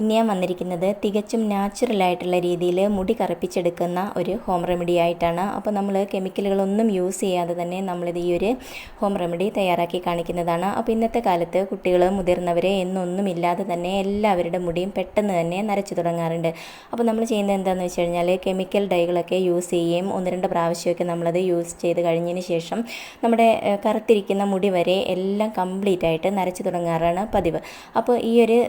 ഇന്ന് ഞാൻ വന്നിരിക്കുന്നത് തികച്ചും നാച്ചുറൽ ആയിട്ടുള്ള രീതിയിൽ മുടി കറുപ്പിച്ചെടുക്കുന്ന ഒരു ഹോം റെമഡി ആയിട്ടാണ്. അപ്പോൾ നമ്മൾ കെമിക്കലുകളൊന്നും യൂസ് ചെയ്യാതെ തന്നെ നമ്മളിത് ഈ ഒരു ഹോം റെമഡി തയ്യാറാക്കി കാണിക്കുന്നതാണ്. അപ്പോൾ ഇന്നത്തെ കാലത്ത് കുട്ടികൾ മുതിർന്നവർ എന്നൊന്നും ഇല്ലാതെ തന്നെ എല്ലാവരുടെ മുടിയും പെട്ടെന്ന് തന്നെ നരച്ചു തുടങ്ങാറുണ്ട്. അപ്പോൾ നമ്മൾ ചെയ്യുന്നത് എന്താണെന്ന് വെച്ച് കഴിഞ്ഞാൽ കെമിക്കൽ ഡൈകളൊക്കെ യൂസ് ചെയ്യുകയും ഒന്ന് രണ്ട് പ്രാവശ്യമൊക്കെ നമ്മളത് യൂസ് ചെയ്ത് കഴിഞ്ഞതിന് ശേഷം നമ്മുടെ കറുത്തിരിക്കുന്ന മുടി വരെ എല്ലാം കംപ്ലീറ്റ് ആയിട്ട് നരച്ചു തുടങ്ങാറാണ് പതിവ്. അപ്പോൾ ഈ ഒരു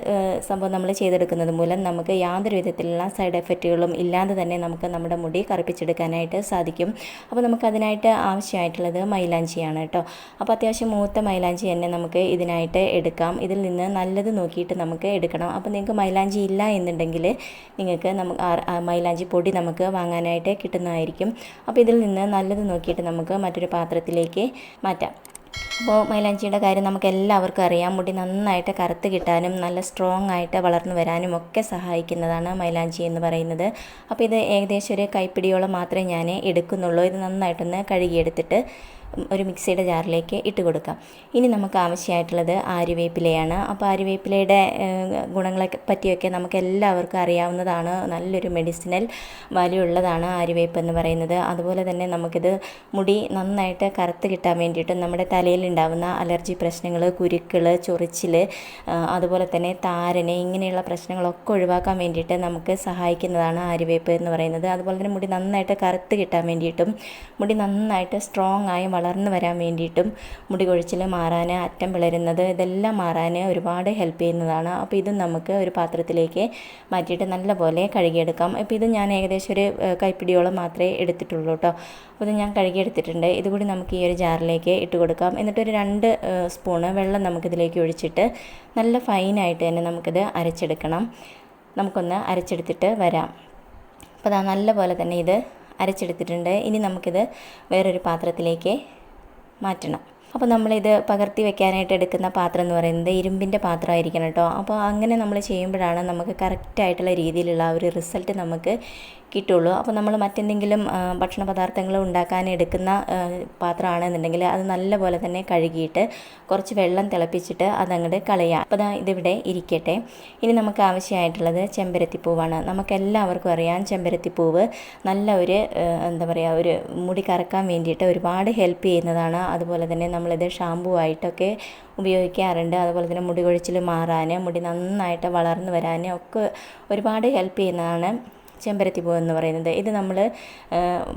സംഭവം നമ്മൾ ചെയ്തെടുക്കുന്നത് മൂലം നമുക്ക് യാതൊരു വിധത്തിലുള്ള സൈഡ് എഫക്റ്റുകളും ഇല്ലാതെ തന്നെ നമുക്ക് നമ്മുടെ മുടി കറുപ്പിച്ചെടുക്കാനായിട്ട് സാധിക്കും. അപ്പോൾ നമുക്കതിനായിട്ട് ആവശ്യമായിട്ടുള്ളത് മൈലാഞ്ചിയാണ് കേട്ടോ. അപ്പോൾ അത്യാവശ്യം മൂത്ത മൈലാഞ്ചി തന്നെ നമുക്ക് ഇതിനായിട്ട് എടുക്കാം. ഇതിൽ നിന്ന് നല്ലത് നോക്കിയിട്ട് നമുക്ക് എടുക്കണം. അപ്പോൾ നിങ്ങൾക്ക് മൈലാഞ്ചി ഇല്ല എന്നുണ്ടെങ്കിൽ നിങ്ങൾക്ക് നമുക്ക് മൈലാഞ്ചി പൊടി നമുക്ക് വാങ്ങാനായിട്ട് കിട്ടുന്നതായിരിക്കും. അപ്പോൾ ഇതിൽ നിന്ന് നല്ലത് നോക്കിയിട്ട് നമുക്ക് മറ്റൊരു പാത്രത്തിലേക്ക് മാറ്റാം. അപ്പോൾ മൈലാഞ്ചിയുടെ കാര്യം നമുക്ക് എല്ലാവർക്കും അറിയാം. മുടി നന്നായിട്ട് കറുത്ത് കിട്ടാനും നല്ല സ്ട്രോങ് ആയിട്ട് വളർന്നു വരാനും ഒക്കെ സഹായിക്കുന്നതാണ് മൈലാഞ്ചി എന്ന് പറയുന്നത്. അപ്പോൾ ഇത് ഏകദേശം ഒരു കൈപ്പിടിയോളം മാത്രമേ ഞാൻ എടുക്കുന്നുള്ളൂ. ഇത് നന്നായിട്ടൊന്ന് കഴുകിയെടുത്തിട്ട് ഒരു മിക്സിയുടെ ജാറിലേക്ക് ഇട്ട് കൊടുക്കാം. ഇനി നമുക്ക് ആവശ്യമായിട്ടുള്ളത് ആര്യവേപ്പിലയാണ്. അപ്പോൾ ആര്യവേപ്പിലയുടെ ഗുണങ്ങളെ പറ്റിയൊക്കെ നമുക്ക് എല്ലാവർക്കും അറിയാവുന്നതാണ്. നല്ലൊരു മെഡിസിനൽ വാല്യൂ ഉള്ളതാണ് ആര്യവേപ്പ് എന്ന് പറയുന്നത്. അതുപോലെ തന്നെ നമുക്കിത് മുടി നന്നായിട്ട് കറുത്ത് കിട്ടാൻ വേണ്ടിയിട്ട് നമ്മുടെ തലയിൽ ഉണ്ടാവുന്ന അലർജി പ്രശ്നങ്ങൾ കുരുക്കൾ ചൊറിച്ചിൽ അതുപോലെ തന്നെ താരന് ഇങ്ങനെയുള്ള പ്രശ്നങ്ങളൊക്കെ ഒഴിവാക്കാൻ വേണ്ടിയിട്ട് നമുക്ക് സഹായിക്കുന്നതാണ് ആര്യവേപ്പ് എന്ന് പറയുന്നത്. അതുപോലെ തന്നെ മുടി നന്നായിട്ട് കറുത്ത് കിട്ടാൻ വേണ്ടിയിട്ടും മുടി നന്നായിട്ട് സ്ട്രോങ് ആയി വളർന്നു വരാൻ വേണ്ടിയിട്ടും മുടി കൊഴിച്ചിൽ മാറാൻ അറ്റം പിളരുന്നത് ഇതെല്ലാം മാറാൻ ഒരുപാട് ഹെൽപ്പ് ചെയ്യുന്നതാണ്. അപ്പോൾ ഇത് നമുക്ക് ഒരു പാത്രത്തിലേക്ക് മാറ്റിയിട്ട് നല്ലപോലെ കഴുകിയെടുക്കാം. അപ്പോൾ ഇത് ഞാൻ ഏകദേശം ഒരു കൈപ്പിടിയോളം മാത്രമേ എടുത്തിട്ടുള്ളൂ കേട്ടോ അപ്പോൾ ഇത് ഞാൻ കഴുകിയെടുത്തിട്ടുണ്ട്. ഇതുകൂടി നമുക്ക് ഈ ഒരു ജാറിലേക്ക് ഇട്ട് കൊടുക്കാം. എന്നിട്ട് ഒരു രണ്ട് സ്പൂണ് വെള്ളം നമുക്കിതിലേക്ക് ഒഴിച്ചിട്ട് നല്ല ഫൈനായിട്ട് തന്നെ നമുക്കിത് അരച്ചെടുക്കണം. നമുക്കൊന്ന് അരച്ചെടുത്തിട്ട് വരാം. അപ്പോൾ അതാ നല്ല പോലെ തന്നെ ഇത് അരച്ചെടുത്തിട്ടുണ്ട്. ഇനി നമുക്കിത് വേറൊരു പാത്രത്തിലേക്ക് മാറ്റണം. അപ്പോൾ നമ്മളിത് പകർത്തി വെക്കാനായിട്ട് എടുക്കുന്ന പാത്രം എന്ന് പറയുന്നത് ഇരുമ്പിന്റെ പാത്രമായിരിക്കണം കേട്ടോ. അപ്പോൾ അങ്ങനെ നമ്മൾ ചെയ്യുമ്പോഴാണ് നമുക്ക് കറക്റ്റായിട്ടുള്ള രീതിയിലുള്ള ഒരു റിസൾട്ട് നമുക്ക് കിട്ടുള്ളൂ അപ്പോൾ നമ്മൾ മറ്റെന്തെങ്കിലും ഭക്ഷണ പദാർത്ഥങ്ങൾ ഉണ്ടാക്കാൻ എടുക്കുന്ന പാത്രമാണെന്നുണ്ടെങ്കിൽ അത് നല്ലപോലെ തന്നെ കഴുകിയിട്ട് കുറച്ച് വെള്ളം തിളപ്പിച്ചിട്ട് അതങ്ങോട്ട് കളയുക അപ്പോൾ ഇതിവിടെ ഇരിക്കട്ടെ. ഇനി നമുക്ക് ആവശ്യമായിട്ടുള്ളത് ചെമ്പരത്തിപ്പൂവാണ്. നമുക്കെല്ലാവർക്കും അറിയാം ചെമ്പരത്തിപ്പൂവ് നല്ല ഒരു എന്താ പറയുക ഒരു മുടി കറക്കാൻ വേണ്ടിയിട്ട് ഒരുപാട് ഹെൽപ്പ് ചെയ്യുന്നതാണ്. അതുപോലെ തന്നെ നമ്മളിത് ഷാമ്പൂ ആയിട്ടൊക്കെ ഉപയോഗിക്കാറുണ്ട്. അതുപോലെ തന്നെ മുടി കൊഴിച്ചിൽ മാറാൻ മുടി നന്നായിട്ട് വളർന്നു വരാൻ ഒക്കെ ഒരുപാട് ഹെൽപ്പ് ചെയ്യുന്നതാണ്. ചെമ്പരത്തി പൂ എന്ന് പറയുന്നത്. ഇത് നമ്മൾ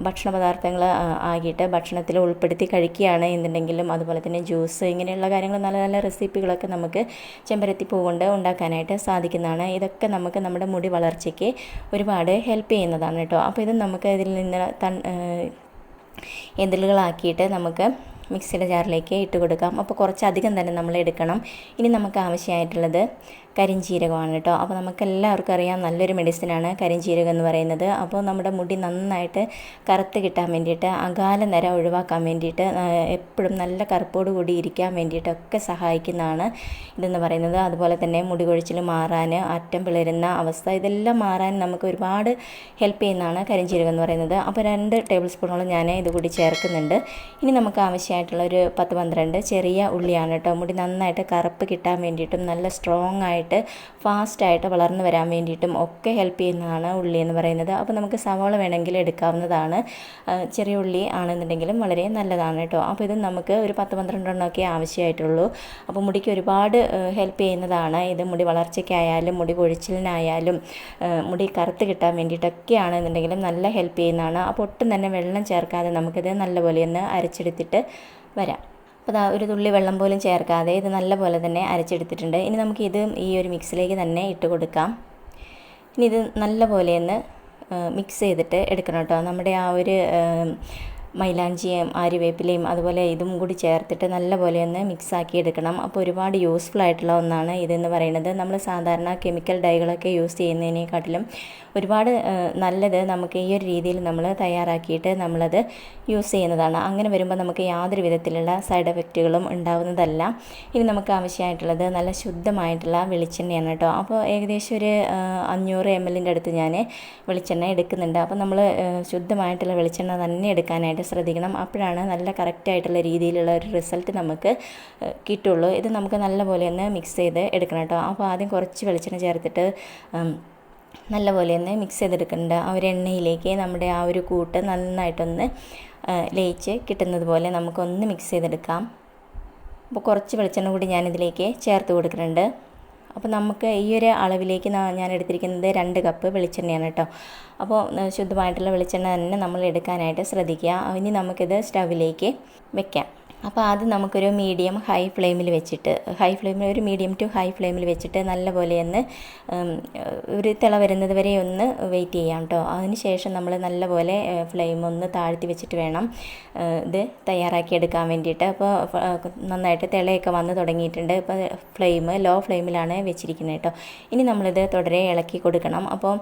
ഭക്ഷണ പദാർത്ഥങ്ങൾ ആകിയിട്ട് ഭക്ഷണത്തിൽ ഉൾപ്പെടുത്തി കഴിക്കുകയാണ് എന്നുണ്ടെങ്കിലും അതുപോലെ തന്നെ ജ്യൂസ് ഇങ്ങനെയുള്ള കാര്യങ്ങൾ നല്ല നല്ല റെസിപ്പികളൊക്കെ നമുക്ക് ചെമ്പരത്തി പൂ കൊണ്ട് ഉണ്ടാക്കാനായിട്ട് സാധിക്കുന്നതാണ്. ഇതൊക്കെ നമുക്ക് നമ്മുടെ മുടി വളർച്ചയ്ക്ക് ഒരുപാട് ഹെൽപ്പ് ചെയ്യുന്നതാണ് കേട്ടോ. അപ്പോൾ ഇത് നമുക്ക് ഇതിൽ നിന്ന് തൺ എതിലുകളാക്കിയിട്ട് നമുക്ക് മിക്സിയുടെ ജാറിലേക്ക് ഇട്ട് കൊടുക്കാം. അപ്പോൾ കുറച്ചധികം തന്നെ നമ്മൾ എടുക്കണം. ഇനി നമുക്ക് ആവശ്യമായിട്ടുള്ളത് കരിഞ്ചീരകമാണ് കേട്ടോ. അപ്പോൾ നമുക്കെല്ലാവർക്കും അറിയാം നല്ലൊരു മെഡിസിനാണ് കരിഞ്ചീരകം എന്ന് പറയുന്നത്. അപ്പോൾ നമ്മുടെ മുടി നന്നായിട്ട് കറുത്ത് കിട്ടാൻ വേണ്ടിയിട്ട് അകാല നിര ഒഴിവാക്കാൻ വേണ്ടിയിട്ട് എപ്പോഴും നല്ല കറുപ്പോട് കൂടി ഇരിക്കാൻ വേണ്ടിയിട്ടൊക്കെ സഹായിക്കുന്നതാണ് ഇതെന്ന് പറയുന്നത്. അതുപോലെ തന്നെ മുടി കൊഴിച്ചിൽ മാറാൻ അറ്റം പിളരുന്ന അവസ്ഥ ഇതെല്ലാം മാറാൻ നമുക്ക് ഒരുപാട് ഹെൽപ്പ് ചെയ്യുന്നതാണ് കരിഞ്ചീരകം എന്ന് പറയുന്നത്. അപ്പോൾ രണ്ട് ടേബിൾ സ്പൂണോളം ഞാൻ ഇത് കൂടി ചേർക്കുന്നുണ്ട്. ഇനി നമുക്ക് ആവശ്യമായിട്ടുള്ള ഒരു പത്ത് പന്ത്രണ്ട് ചെറിയ ഉള്ളിയാണ് കേട്ടോ. മുടി നന്നായിട്ട് കറുപ്പ് കിട്ടാൻ വേണ്ടിയിട്ടും നല്ല സ്ട്രോങ് ആയിട്ട് ഫാസ്റ്റായിട്ട് വളർന്നു വരാൻ വേണ്ടിയിട്ടും ഒക്കെ ഹെൽപ്പ് ചെയ്യുന്നതാണ് ഉള്ളി എന്ന് പറയുന്നത്. അപ്പോൾ നമുക്ക് സവാള വേണമെങ്കിൽ എടുക്കാവുന്നതാണ്. ചെറിയ ഉള്ളി ആണെന്നുണ്ടെങ്കിലും വളരെ നല്ലതാണ് കേട്ടോ. അപ്പോൾ ഇത് നമുക്ക് ഒരു പത്ത് പന്ത്രണ്ടെണ്ണമൊക്കെ ആവശ്യമായിട്ടുള്ളൂ. അപ്പോൾ മുടിക്ക് ഒരുപാട് ഹെൽപ്പ് ചെയ്യുന്നതാണ്. ഇത് മുടി വളർച്ചയ്ക്കായാലും മുടി കൊഴിച്ചിലിനായാലും ആ, മുടി കറുത്ത് കിട്ടാൻ വേണ്ടിയിട്ടൊക്കെ ആണെന്നുണ്ടെങ്കിലും നല്ല ഹെൽപ്പ് ചെയ്യുന്നതാണ്. അപ്പോൾ ഒട്ടും തന്നെ വെള്ളം ചേർക്കാതെ നമുക്കിത് നല്ലപോലെ ഒന്ന് അരച്ചെടുത്തിട്ട് വരാം. അപ്പോൾ ഒരു തുള്ളി വെള്ളം പോലും ചേർക്കാതെ ഇത് നല്ലപോലെ തന്നെ അരച്ചെടുത്തിട്ടുണ്ട്. ഇനി നമുക്ക് ഇത് ഈ ഒരു മിക്സിലേക്ക് തന്നെ ഇട്ട് കൊടുക്കാം. ഇനി ഇത് നല്ലപോലെ ഒന്ന് മിക്സ് ചെയ്തിട്ട് എടുക്കണം കേട്ടോ. നമ്മുടെ ആ ഒരു മൈലാഞ്ചിയും ആര്യവേപ്പിലയും അതുപോലെ ഇതും കൂടി ചേർത്തിട്ട് നല്ലപോലെ ഒന്ന് മിക്സാക്കി എടുക്കണം. അപ്പോൾ ഒരുപാട് യൂസ്ഫുൾ ആയിട്ടുള്ള ഒന്നാണ് ഇതെന്ന് പറയുന്നത്. നമ്മൾ സാധാരണ കെമിക്കൽ ഡൈകളൊക്കെ യൂസ് ചെയ്യുന്നതിനെക്കാട്ടിലും ഒരുപാട് നല്ലത് നമുക്ക് ഈ ഒരു രീതിയിൽ നമ്മൾ തയ്യാറാക്കിയിട്ട് നമ്മളത് യൂസ് ചെയ്യുന്നതാണ്. അങ്ങനെ വരുമ്പോൾ നമുക്ക് യാതൊരു വിധത്തിലുള്ള സൈഡ് എഫക്റ്റുകളും ഉണ്ടാവുന്നതല്ല. ഇനി നമുക്ക് ആവശ്യമായിട്ടുള്ളത് നല്ല ശുദ്ധമായിട്ടുള്ള വെളിച്ചെണ്ണയാണ് കേട്ടോ. അപ്പോൾ ഏകദേശം ഒരു അഞ്ഞൂറ് എം എല്ലിന്റെ അടുത്ത് ഞാൻ വെളിച്ചെണ്ണ എടുക്കുന്നുണ്ട്. അപ്പോൾ നമ്മൾ ശുദ്ധമായിട്ടുള്ള വെളിച്ചെണ്ണ തന്നെ എടുക്കാനായിട്ട് ശ്രദ്ധിക്കണം. അപ്പോഴാണ് നല്ല കറക്റ്റായിട്ടുള്ള രീതിയിലുള്ള ഒരു റിസൾട്ട് നമുക്ക് കിട്ടുള്ളൂ. ഇത് നമുക്ക് നല്ലപോലെ ഒന്ന് മിക്സ് ചെയ്ത് എടുക്കണം കേട്ടോ. അപ്പോൾ ആദ്യം കുറച്ച് വെളിച്ചെണ്ണ ചേർത്തിട്ട് നല്ലപോലെ ഒന്ന് മിക്സ് ചെയ്തെടുക്കുന്നുണ്ട് ആ ഒരു എണ്ണയിലേക്ക് നമ്മുടെ ആ ഒരു കൂട്ട് നന്നായിട്ടൊന്ന് ലയിച്ച് കിട്ടുന്നത് പോലെ നമുക്കൊന്ന് മിക്സ് ചെയ്തെടുക്കാം. അപ്പോൾ കുറച്ച് വെളിച്ചെണ്ണ കൂടി ഞാനിതിലേക്ക് ചേർത്ത് കൊടുക്കുന്നുണ്ട്. അപ്പോൾ നമുക്ക് ഈ ഒരു അളവിലേക്ക് ഞാൻ എടുത്തിരിക്കുന്നത് രണ്ട് കപ്പ് വെളിച്ചെണ്ണയാണ് കേട്ടോ. അപ്പോൾ ശുദ്ധമായിട്ടുള്ള വെളിച്ചെണ്ണ തന്നെ നമ്മൾ എടുക്കാനായിട്ട് ശ്രദ്ധിക്കുക. ഇനി നമുക്കിത് സ്റ്റവിലേക്ക് വെക്കാം. അപ്പോൾ അത് നമുക്കൊരു മീഡിയം ഹൈ ഫ്ലെയിമിൽ വെച്ചിട്ട് ഹൈ ഫ്ലെയിമിൽ ഒരു മീഡിയം ടു ഹൈ ഫ്ലെയിമിൽ വെച്ചിട്ട് നല്ലപോലെ ഒന്ന് ഒരു തിള വരുന്നത് വരെ ഒന്ന് വെയിറ്റ് ചെയ്യാം കേട്ടോ അതിന് ശേഷം നമ്മൾ നല്ലപോലെ ഫ്ലെയിം ഒന്ന് താഴ്ത്തി വെച്ചിട്ട് വേണം ഇത് തയ്യാറാക്കി എടുക്കാൻ വേണ്ടിയിട്ട്. അപ്പോൾ നന്നായിട്ട് തിളയൊക്കെ വന്ന് തുടങ്ങിയിട്ടുണ്ട്. ഇപ്പോൾ ഫ്ലെയിം ലോ ഫ്ലെയിമിലാണ് വെച്ചിരിക്കുന്നത് കേട്ടോ ഇനി നമ്മളിത് തുടരെ ഇളക്കി കൊടുക്കണം. അപ്പോൾ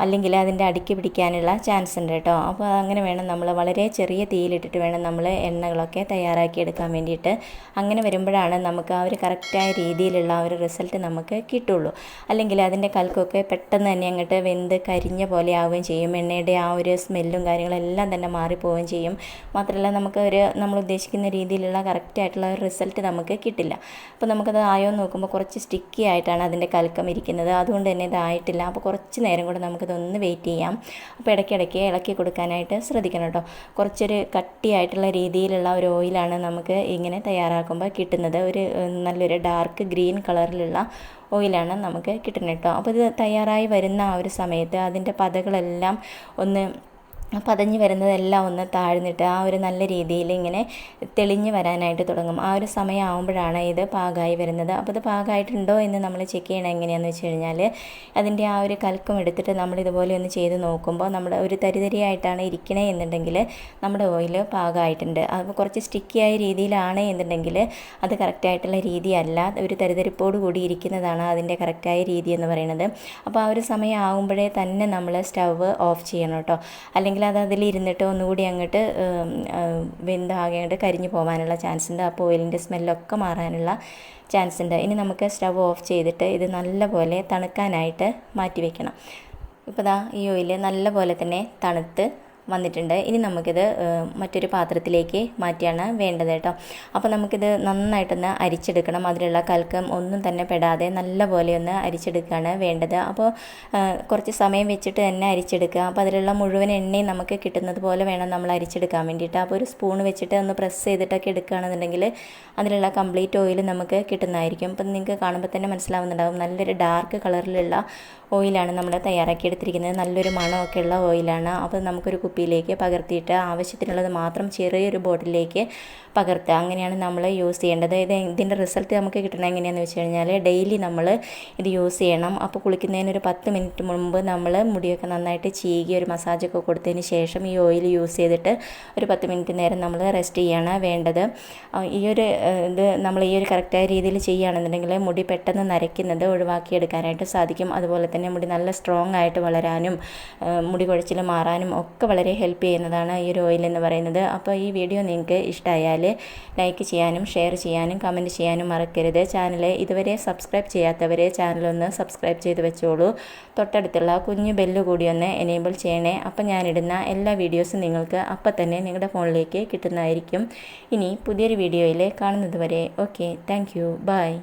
അല്ലെങ്കിൽ അതിന്റെ അടുക്കി പിടിക്കാനുള്ള ചാൻസ് ഉണ്ട് കേട്ടോ അപ്പോൾ അങ്ങനെ വേണം നമ്മൾ വളരെ ചെറിയ തീയിലിട്ടിട്ട് വേണം നമ്മൾ എണ്ണകളൊക്കെ തയ്യാർ തയ്യാറാക്കിയെടുക്കാൻ വേണ്ടിയിട്ട് അങ്ങനെ വരുമ്പോഴാണ് നമുക്ക് ആ ഒരു കറക്റ്റായ രീതിയിലുള്ള ആ ഒരു റിസൾട്ട് നമുക്ക് കിട്ടുള്ളൂ. അല്ലെങ്കിൽ അതിന്റെ കൽക്കൊക്കെ പെട്ടെന്ന് തന്നെ അങ്ങോട്ട് വെന്ത് കരിഞ്ഞ പോലെ ആവുകയും ചെയ്യും. എണ്ണയുടെ ആ ഒരു സ്മെല്ലും കാര്യങ്ങളെല്ലാം തന്നെ മാറിപ്പോവുകയും ചെയ്യും. മാത്രമല്ല നമുക്ക് ഒരു നമ്മൾ ഉദ്ദേശിക്കുന്ന രീതിയിലുള്ള കറക്റ്റായിട്ടുള്ള ഒരു റിസൾട്ട് നമുക്ക് കിട്ടില്ല. അപ്പോൾ നമുക്കത് ആയോ നോക്കുമ്പോൾ കുറച്ച് സ്റ്റിക്കി ആയിട്ടാണ് അതിന്റെ കൽക്കം ഇരിക്കുന്നത്. അതുകൊണ്ട് തന്നെ ഇതായിട്ടില്ല അപ്പോൾ കുറച്ച് നേരം കൂടെ നമുക്കിതൊന്ന് വെയിറ്റ് ചെയ്യാം. അപ്പോൾ ഇടയ്ക്കിടയ്ക്ക് ഇളക്കി കൊടുക്കാനായിട്ട് ശ്രദ്ധിക്കണം കേട്ടോ. കുറച്ചൊരു കട്ടിയായിട്ടുള്ള രീതിയിലുള്ള ഒരു ഓയിൽ ഓയിലാണ് നമുക്ക് ഇങ്ങനെ തയ്യാറാക്കുമ്പോൾ കിട്ടുന്നത്. ഒരു നല്ലൊരു ഡാർക്ക് ഗ്രീൻ കളറിലുള്ള ഓയിലാണ് നമുക്ക് കിട്ടുന്നത് കേട്ടോ അപ്പോൾ ഇത് തയ്യാറായി വരുന്ന ആ ഒരു സമയത്ത് അതിന്റെ പതകളെല്ലാം ഒന്ന് പതഞ്ഞ് വരുന്നതെല്ലാം ഒന്ന് താഴ്ന്നിട്ട് ആ ഒരു നല്ല രീതിയിൽ ഇങ്ങനെ തെളിഞ്ഞ് വരാനായിട്ട് തുടങ്ങും. ആ ഒരു സമയമാകുമ്പോഴാണ് ഇത് പാകമായി വരുന്നത്. അപ്പോൾ ഇത് പാകമായിട്ടുണ്ടോ എന്ന് നമ്മൾ ചെക്ക് ചെയ്യണം എങ്ങനെയാണെന്ന് വെച്ച് കഴിഞ്ഞാൽ അതിന്റെ ആ ഒരു കൽക്കം എടുത്തിട്ട് നമ്മൾ ഇതുപോലെ ഒന്ന് ചെയ്ത് നോക്കുമ്പോൾ നമ്മൾ ഒരു തരിതരിയായിട്ടാണ് ഇരിക്കണേ എന്നുണ്ടെങ്കിൽ നമ്മുടെ ഓയിൽ പാകമായിട്ടുണ്ട് അപ്പോൾ കുറച്ച് സ്റ്റിക്കിയായ രീതിയിലാണ് എന്നുണ്ടെങ്കിൽ അത് കറക്റ്റായിട്ടുള്ള രീതിയല്ല. ഒരു തരിതരിപ്പോട് കൂടി ഇരിക്കുന്നതാണ് അതിന്റെ കറക്റ്റായ രീതി എന്ന് പറയുന്നത്. അപ്പോൾ ആ ഒരു സമയം ആകുമ്പോഴേ തന്നെ നമ്മൾ സ്റ്റവ് ഓഫ് ചെയ്യണം കേട്ടോ. അല്ലെങ്കിൽ അല്ലെങ്കിൽ അത് അതിലിരുന്നിട്ട് ഒന്നുകൂടി അങ്ങോട്ട് വെന്താകെ അങ്ങോട്ട് കരിഞ്ഞു പോകാനുള്ള ചാൻസ് ഉണ്ട്. അപ്പോൾ ഓയിലിന്റെ സ്മെല്ലൊക്കെ മാറാനുള്ള ചാൻസ് ഉണ്ട്. ഇനി നമുക്ക് സ്റ്റവ് ഓഫ് ചെയ്തിട്ട് ഇത് നല്ലപോലെ തണുക്കാനായിട്ട് മാറ്റി വെക്കണം. ഇപ്പോൾ ദാ ഈ ഓയിൽ നല്ലപോലെ തന്നെ തണുത്ത് വന്നിട്ടുണ്ട്. ഇനി നമുക്കിത് മറ്റൊരു പാത്രത്തിലേക്ക് മാറ്റിയാണ് വേണ്ടത് കേട്ടോ. അപ്പോൾ നമുക്കിത് നന്നായിട്ടൊന്ന് അരിച്ചെടുക്കണം. അതിലുള്ള കൽക്കം ഒന്നും തന്നെ പെടാതെ നല്ലപോലെ ഒന്ന് അരിച്ചെടുക്കുകയാണ് വേണ്ടത്. അപ്പോൾ കുറച്ച് സമയം വെച്ചിട്ട് തന്നെ അരിച്ചെടുക്കുക. അപ്പോൾ അതിലുള്ള മുഴുവൻ എണ്ണയും നമുക്ക് കിട്ടുന്നത് പോലെ വേണം നമ്മൾ അരിച്ചെടുക്കാൻ വേണ്ടിയിട്ട്. അപ്പോൾ ഒരു സ്പൂൺ വെച്ചിട്ട് ഒന്ന് പ്രസ് ചെയ്തിട്ടൊക്കെ എടുക്കുകയാണെന്നുണ്ടെങ്കിൽ അതിലുള്ള കംപ്ലീറ്റ് ഓയിൽ നമുക്ക് കിട്ടുന്നതായിരിക്കും. അപ്പം നിങ്ങൾക്ക് കാണുമ്പോൾ തന്നെ മനസ്സിലാവുന്നുണ്ടാകും നല്ലൊരു ഡാർക്ക് കളറിലുള്ള ഓയിലാണ് നമ്മൾ തയ്യാറാക്കി എടുത്തിരിക്കുന്നത് നല്ലൊരു മണമൊക്കെ ഉള്ള ഓയിലാണ്. അപ്പോൾ നമുക്കൊരു കുപ്പിയിലേക്ക് പകർത്തിയിട്ട് ആവശ്യത്തിനുള്ളത് മാത്രം ചെറിയൊരു ബോട്ടിലേക്ക് പകർത്തുക. അങ്ങനെയാണ് നമ്മൾ യൂസ് ചെയ്യേണ്ടത്. ഇത് ഇതിന്റെ റിസൾട്ട് നമുക്ക് കിട്ടണം എങ്ങനെയാണെന്ന് വെച്ച് കഴിഞ്ഞാൽ ഡെയിലി നമ്മൾ ഇത് യൂസ് ചെയ്യണം. അപ്പോൾ കുളിക്കുന്നതിന് ഒരു പത്ത് മിനിറ്റ് മുമ്പ് നമ്മൾ മുടിയൊക്കെ നന്നായിട്ട് ചീകി ഒരു മസാജൊക്കെ കൊടുത്തതിന് ശേഷം ഈ ഓയിൽ യൂസ് ചെയ്തിട്ട് ഒരു പത്ത് മിനിറ്റ് നേരം നമ്മൾ റെസ്റ്റ് ചെയ്യാണ് വേണ്ടത്. ഈ ഒരു ഇത് നമ്മൾ ഈ ഒരു കറക്റ്റായ രീതിയിൽ ചെയ്യുകയാണെന്നുണ്ടെങ്കിൽ മുടി പെട്ടെന്ന് നരയ്ക്കുന്നത് ഒഴിവാക്കിയെടുക്കാനായിട്ട് സാധിക്കും. അതുപോലെ തന്നെ മുടി നല്ല സ്ട്രോങ് ആയിട്ട് വളരാനും മുടി കുഴച്ചിൽ മാറാനും ഒക്കെ വളരെ ഹെൽപ്പ് ചെയ്യുന്നതാണ് ഈ ഒരു ഓയിൽ എന്ന് പറയുന്നത്. അപ്പോൾ ഈ വീഡിയോ നിങ്ങൾക്ക് ഇഷ്ടമായാൽ ലൈക്ക് ചെയ്യാനും ഷെയർ ചെയ്യാനും കമന്റ് ചെയ്യാനും മറക്കരുത്. ചാനൽ ഇതുവരെ സബ്സ്ക്രൈബ് ചെയ്യാത്തവരെ ചാനലൊന്ന് സബ്സ്ക്രൈബ് ചെയ്ത് വെച്ചോളൂ. തൊട്ടടുത്തുള്ള കുഞ്ഞു ബെല്ല് കൂടി ഒന്ന് എനേബിൾ ചെയ്യണേ. അപ്പം ഞാനിടുന്ന എല്ലാ വീഡിയോസും നിങ്ങൾക്ക് അപ്പം തന്നെ നിങ്ങളുടെ ഫോണിലേക്ക് കിട്ടുന്നതായിരിക്കും. ഇനി പുതിയൊരു വീഡിയോയിൽ കാണുന്നത് വരെ ഓക്കെ താങ്ക് ബൈ